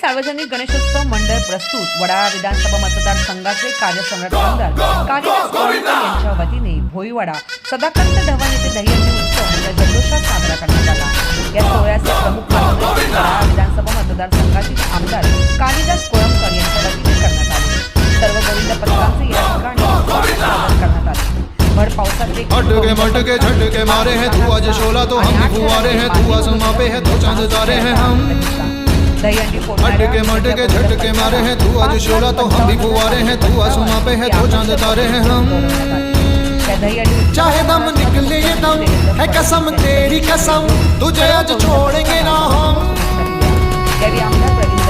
सार्वजनिक गणेशोत्सव मंडळ प्रस्तुत वडाळा विधानसभा मतदारसंघाचे कार्यसम्राट आमदार कालिदास कोळीकर यांच्या वतीने भोईवाडा सदाकांत धवन येथे दहीहंडी उत्सव मोठ्या जल्लोषात साजरा करण्यात आला. या सोहळ्याचे प्रमुख वडाळा विधानसभा मतदारसंघातील आमदार कालिदास कोळंबकर यांच्या वतीने करण्यात आले. सर्व गोविंद पथकांचे या ठिकाणी सादर करण्यात आले. भर अटके मटके झटके मारे हैं तू आज शोला तो हम फुवारे हैं तू आसमां पे है तो चांद तारे हैं हम। अटके मटके झटके मारे हैं तू आज शोला तो हम भी फुवारे हैं। तू आसमां पे है तो चाँद तारे हैं हम। चाहे दम निकले ये दम है। कसम तेरी कसम तुझे आज छोड़ेंगे ना हम। यावेळी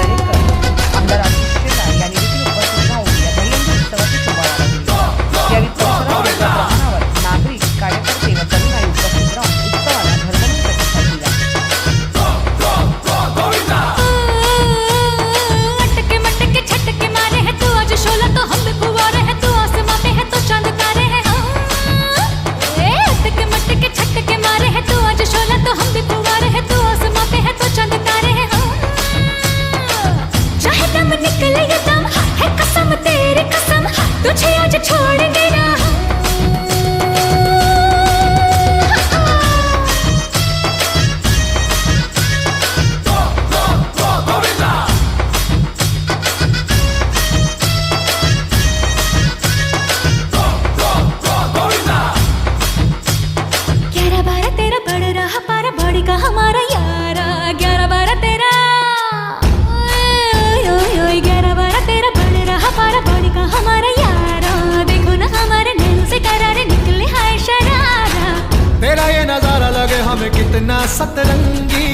सतरंगी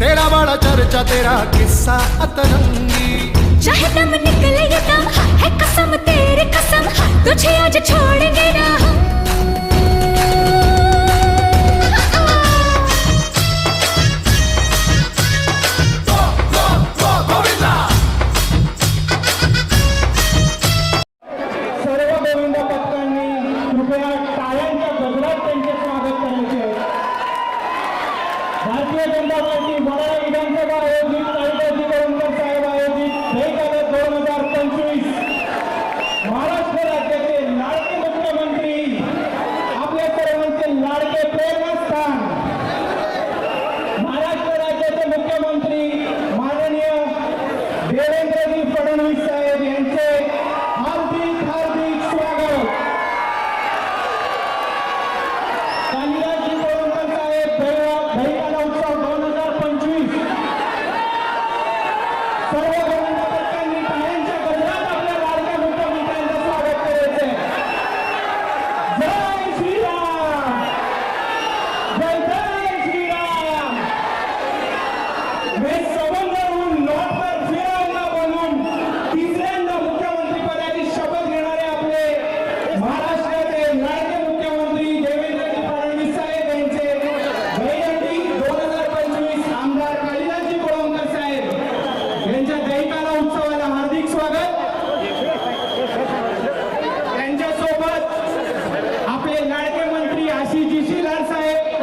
तेरा बड़ा चर्चा तेरा किस्सा अतरंगी। चाहे दम निकले ये दम है कसम कसम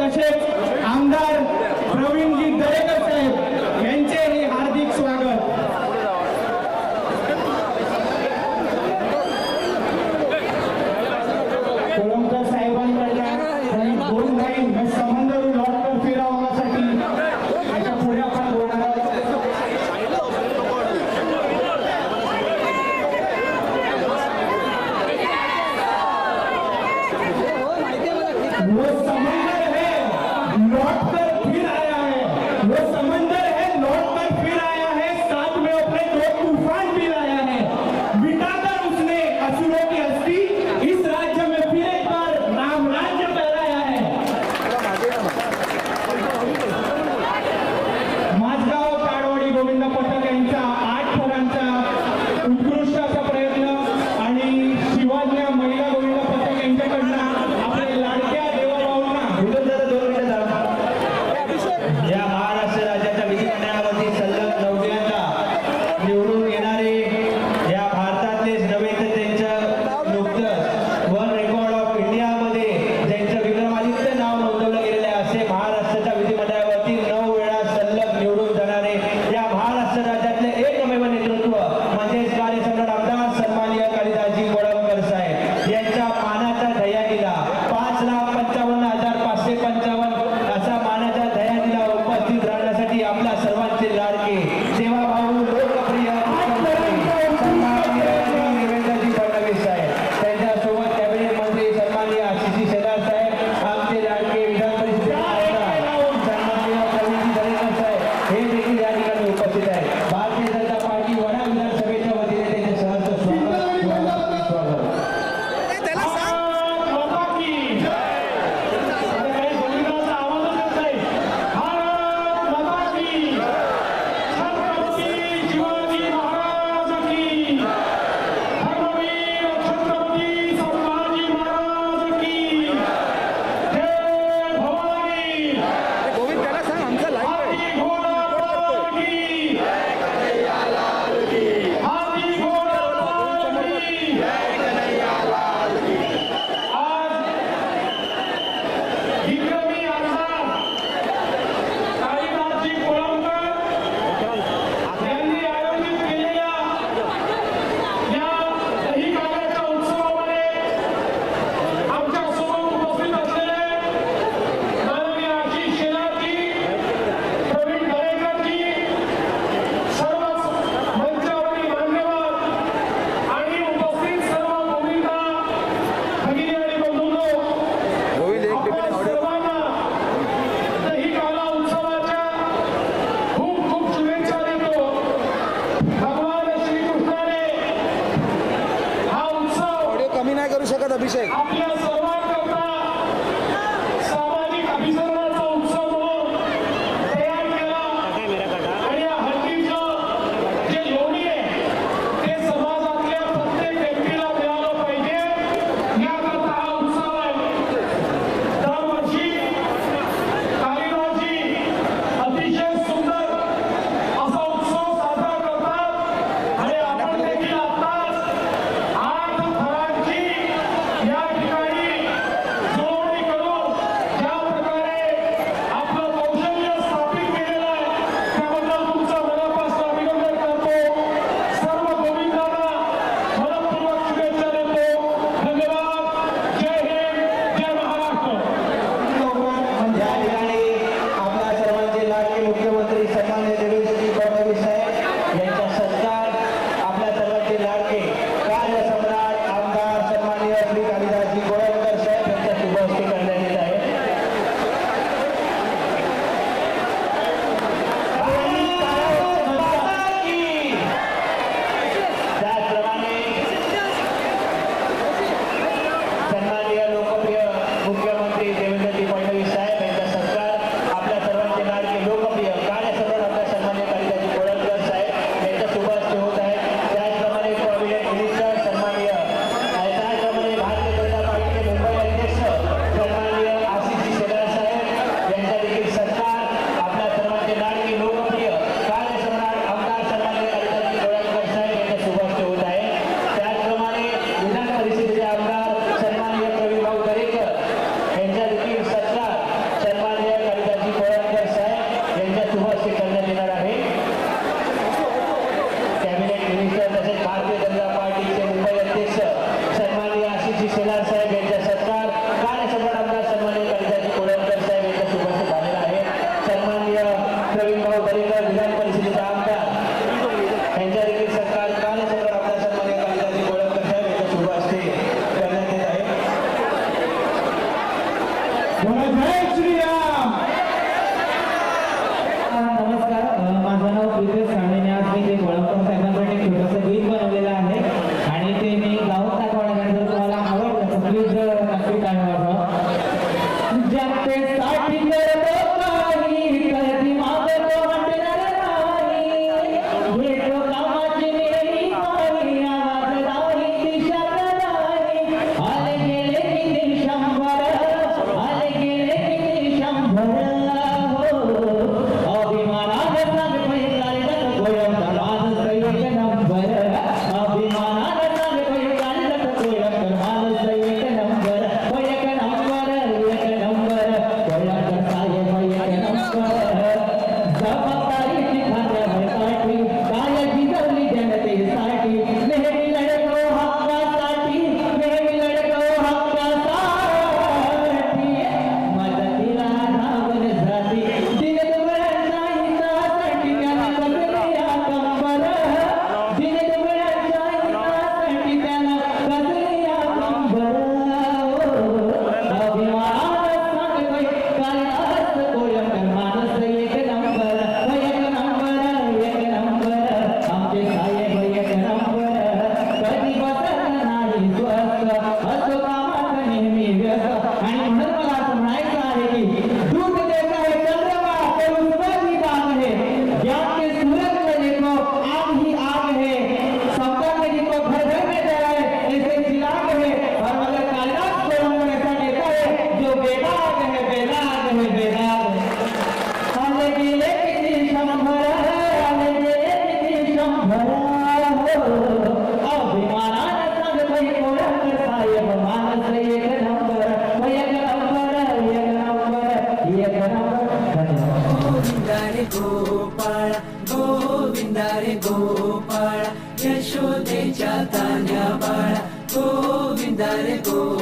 तसेच आमदार प्रवीणजी दरेकर साहेब हार्दिक स्वागत. कोळंबकर साहेबांकडल्या दोन त्याच्या पुढे आपण आहोत. not the नाही कॅबिनेट तसेच भारतीय जनता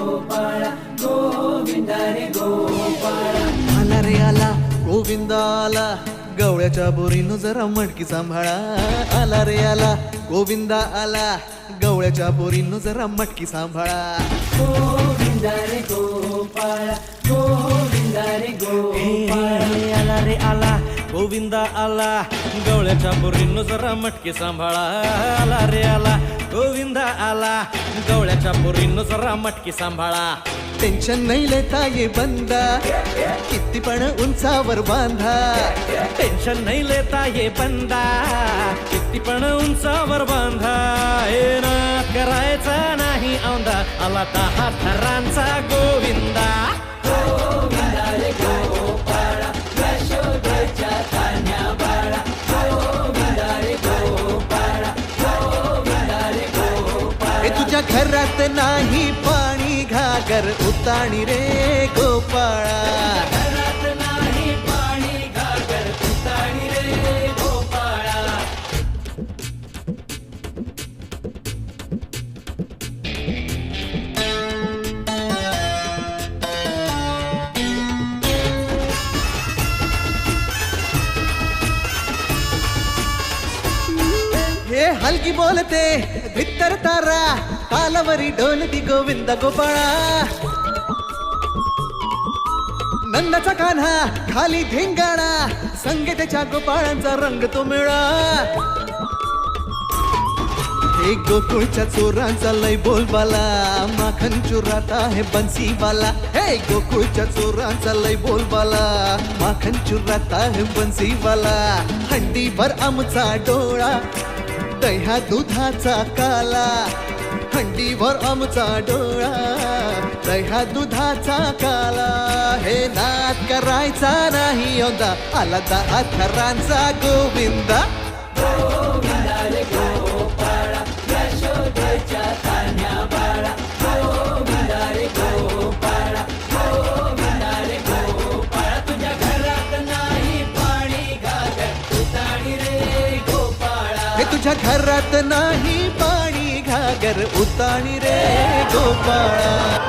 गोपाळ आला रे आला गोविंद आला गवळ्याच्या बोरीनं जरा मटकी सांभाळा. आला रे आला गोविंदा आला गवळ्याच्या बोरीनं जरा मटकी सांभाळा. गोपाळ गोविंदारे गोपाळ. आला रे आला गोविंदा आला गवळ्याच्या बोरीनं जरा मटके सांभाळा. आला रे आला गोविंदा आला. गवळ्याच्या बोरीनं जरा मटके सांभाळा. टेन्शन नाही लेता ये बंदा. किती पण उंचावर बांधा. टेन्शन नाही लेता ये बंदा. किती पण उंचावर बांधा. हे ना करायचा नाही औंदा. आला दहा थरांचा गोविंदा. पाणी घागर गोविंद गोपाळा. नंदाचा कान्हा खाली धिंगाणा. संगे गोपाळांचा रंग तो मिळा. हे गोकुळच्या चोरांचा लय बोलबाला. माखन चुरात आहे बन्सीवाला हे गोकुळच्या चोरांचा लय बोलबाला. माखन चुरात आहे बन्सीवाला हंडीभर आमचा डोळा दह्या दुधाचा काला. थंडीवर आमचा डोळा. दह्या दुधाचा काला. हे नाद करायचा नाही यंदा. आला दहा अथरांचा गोविंदा. हे तुझ्या घरात नाही. पाणी घागर उताणी रे